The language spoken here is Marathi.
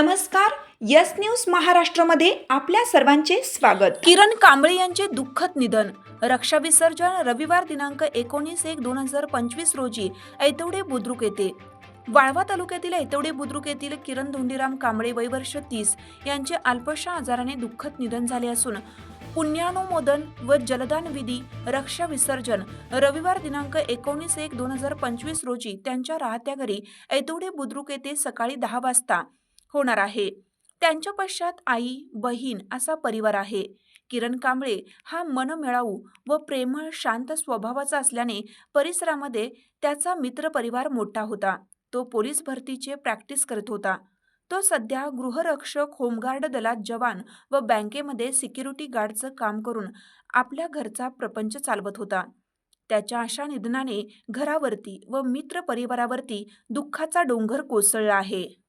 नमस्कार यस न्यूज महाराष्ट्रामध्ये आपल्या सर्वांचे स्वागत. किरण कांबळे यांचे दुःखद निधन. रक्षा विसर्जन रविवार दिनांक एकोणीस एक दोन हजार पंचवीस रोजी ऐतवडे बुद्रुक येथे. वाळवा तालुक्यातील ऐतवडे बुद्रुक येथील किरण धोंडीराम कांबळे वयवर्ष तीस यांचे अल्पशा आजाराने दुःखद निधन झाले असून पुण्यानुमोदन व जलदान विधी रक्षा विसर्जन रविवार दिनांक एकोणीस एक दोन हजार पंचवीस रोजी त्यांच्या राहत्या घरी ऐतवडे बुद्रुक येथे सकाळी दहा वाजता होणार आहे. त्यांच्या पश्चात आई बहीण असा परिवार आहे. किरण कांबळे हा मनमिळाऊ व प्रेमळ शांत स्वभावाचा असल्याने परिसरामध्ये त्याचा मित्रपरिवार मोठा होता. तो पोलीस भरतीचे प्रॅक्टिस करत होता. तो सध्या गृहरक्षक होमगार्ड दलात जवान व बँकेमध्ये सिक्युरिटी गार्डचं काम करून आपल्या घरचा प्रपंच चालवत होता. त्याच्या अशा निधनाने घरावरती व मित्र परिवारावरती दुःखाचा डोंगर कोसळला आहे.